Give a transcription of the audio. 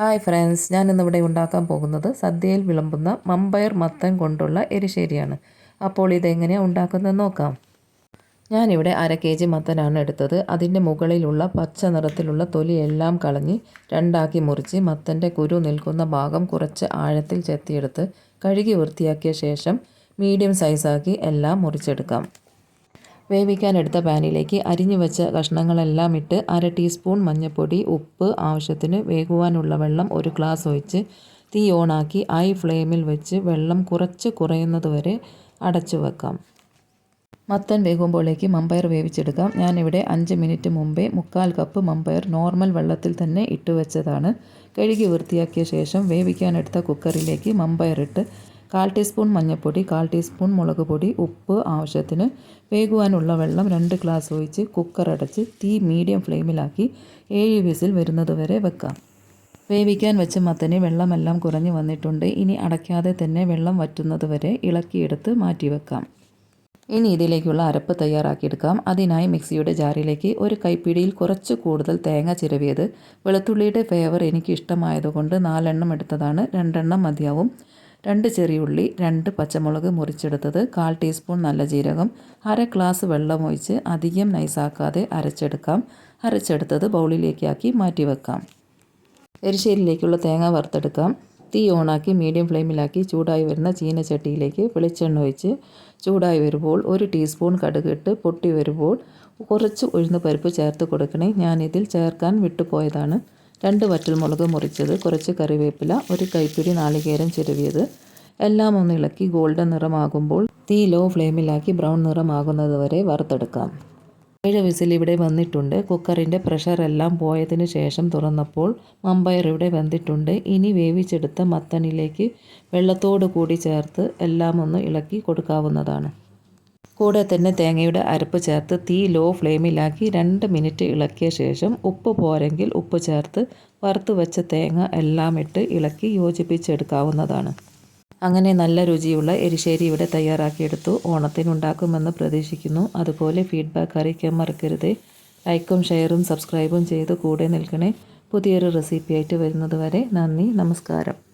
Hi friends ഞാൻ ഇന്നിവിടെ ഉണ്ടാക്കാൻ പോകുന്നത് സദ്യയിൽ വിളമ്പുന്ന മമ്പയർ മത്തൻ കൊണ്ടുള്ള എരിശ്ശേരിയാണ്. അപ്പോൾ ഇതെങ്ങനെയാണ് ഉണ്ടാക്കുന്നത് നോക്കാം. ഞാനിവിടെ അര കെ ജി മത്തനാണ് എടുത്തത്. അതിന്റെ മുകളിലുള്ള പച്ച നിറത്തിലുള്ള തൊലി എല്ലാം കളഞ്ഞ് രണ്ടാക്കി മുറിച്ച് മത്തന്റെ കുരു നിൽക്കുന്ന ഭാഗം കുറച്ച് ആഴത്തിൽ ചെത്തിയെടുത്ത് കഴുകി വൃത്തിയാക്കിയ ശേഷം മീഡിയം സൈസാക്കി എല്ലാം മുറിച്ചെടുക്കാം. വേവിക്കാനെടുത്ത പാനിലേക്ക് അരിഞ്ഞു വെച്ച കഷ്ണങ്ങളെല്ലാം ഇട്ട് അര ടീസ്പൂൺ മഞ്ഞൾപ്പൊടി ഉപ്പ് ആവശ്യത്തിന് വേകുവാനുള്ള വെള്ളം ഒരു ഗ്ലാസ് ഒഴിച്ച് തീ ഓണാക്കി ഐ ഫ്ലെയിമിൽ വെച്ച് വെള്ളം കുറച്ച് കുറയുന്നത് വരെ അടച്ചു വെക്കാം. മത്തൻ വേകുമ്പോഴേക്ക് മമ്പയർ വേവിച്ചെടുക്കാം. ഞാനിവിടെ അഞ്ച് മിനിറ്റ് മുമ്പേ മുക്കാൽ കപ്പ് മമ്പയർ നോർമൽ വെള്ളത്തിൽ തന്നെ ഇട്ട് വെച്ചതാണ്. കഴുകി വൃത്തിയാക്കിയ ശേഷം വേവിക്കാനെടുത്ത കുക്കറിലേക്ക് മമ്പയർ ഇട്ട് കാൽ ടീസ്പൂൺ മഞ്ഞൾപ്പൊടി കാൽ ടീസ്പൂൺ മുളക് പൊടി ഉപ്പ് ആവശ്യത്തിന് വേകുവാനുള്ള വെള്ളം രണ്ട് ഗ്ലാസ് ഒഴിച്ച് കുക്കർ അടച്ച് തീ മീഡിയം ഫ്ലെയിമിലാക്കി ഏഴ് വിസിൽ വരുന്നത് വരെ വെക്കാം. വേവിക്കാൻ വെച്ച മത്തന് വെള്ളമെല്ലാം കുറഞ്ഞു വന്നിട്ടുണ്ട്. ഇനി അടയ്ക്കാതെ തന്നെ വെള്ളം വറ്റുന്നത് വരെ ഇളക്കിയെടുത്ത് മാറ്റി വെക്കാം ഇനി ഇതിലേക്കുള്ള അരപ്പ് തയ്യാറാക്കിയെടുക്കാം. അതിനായി മിക്സിയുടെ ജാറിലേക്ക് ഒരു കൈപ്പിടിയിൽ കുറച്ച് കൂടുതൽ തേങ്ങ ചിരവിയത് വെളുത്തുള്ളിയുടെ ഫ്ലേവർ എനിക്ക് ഇഷ്ടമായതുകൊണ്ട് നാലെണ്ണം എടുത്തതാണ്. രണ്ടെണ്ണം മതിയാവും. രണ്ട് ചെറിയ ഉള്ളി രണ്ട് പച്ചമുളക് മുറിച്ചെടുത്തത് കാൽ ടീസ്പൂൺ നല്ല ജീരകം അര ഗ്ലാസ് വെള്ളം ഒഴിച്ച് അധികം നൈസാക്കാതെ അരച്ചെടുക്കാം. അരച്ചെടുത്തത് ബൗളിലേക്കാക്കി മാറ്റി വെക്കാം എരിശ്ശേരിയിലേക്കുള്ള തേങ്ങ വറുത്തെടുക്കാം. തീ ഓണാക്കി മീഡിയം ഫ്ലെയിമിലാക്കി ചൂടായി വരുന്ന ചീനച്ചട്ടിയിലേക്ക് വെളിച്ചെണ്ണ ഒഴിച്ച് ചൂടായി വരുമ്പോൾ ഒരു ടീസ്പൂൺ കടുകിട്ട് പൊട്ടി വരുമ്പോൾ കുറച്ച് ഉഴുന്ന് പരിപ്പ് ചേർത്ത് കൊടുക്കണേ. ഞാനിതിൽ ചേർക്കാൻ വിട്ടുപോയതാണ്. രണ്ട് വറ്റൽമുളക് മുറിച്ചത് കുറച്ച് കറിവേപ്പില ഒരു കൈപ്പിടി നാളികേരം ചിരവിയത്. എല്ലാം ഒന്ന് ഇളക്കി ഗോൾഡൻ നിറമാകുമ്പോൾ തീ ലോ ഫ്ലെയിമിലാക്കി ബ്രൗൺ നിറമാകുന്നത് വരെ വറുത്തെടുക്കാം. ഏഴ് വിസിൽ ഇവിടെ വന്നിട്ടുണ്ട്. കുക്കറിന്റെ പ്രഷർ എല്ലാം പോയതിന് ശേഷം തുറന്നപ്പോൾ മമ്പയർ ഇവിടെ വെന്തിട്ടുണ്ട്. ഇനി വേവിച്ചെടുത്ത മത്തനിലേക്ക് വെള്ളത്തോടു കൂടി ചേർത്ത് എല്ലാം ഒന്ന് ഇളക്കി കൊടുക്കാവുന്നതാണ്. കൂടെ തന്നെ തേങ്ങയുടെ അരപ്പ് ചേർത്ത് തീ ലോ ഫ്ലെയിമിലാക്കി രണ്ട് മിനിറ്റ് ഇളക്കിയ ശേഷം ഉപ്പ് പോരെങ്കിൽ ഉപ്പ് ചേർത്ത് വറുത്ത് വെച്ച തേങ്ങ എല്ലാം ഇട്ട് ഇളക്കി യോജിപ്പിച്ചെടുക്കാവുന്നതാണ്. അങ്ങനെ നല്ല രുചിയുള്ള എരിശ്ശേരി ഇവിടെ തയ്യാറാക്കിയെടുത്തു. ഓണത്തിനുണ്ടാക്കുമെന്ന് പ്രതീക്ഷിക്കുന്നു. അതുപോലെ ഫീഡ്ബാക്ക് അറിയിക്കാൻ മറക്കരുത്. ലൈക്കും ഷെയറും സബ്സ്ക്രൈബും ചെയ്ത് കൂടെ നിൽക്കണേ. പുതിയൊരു റെസിപ്പി ആയിട്ട് വരുന്നത് വരെ നന്ദി നമസ്കാരം.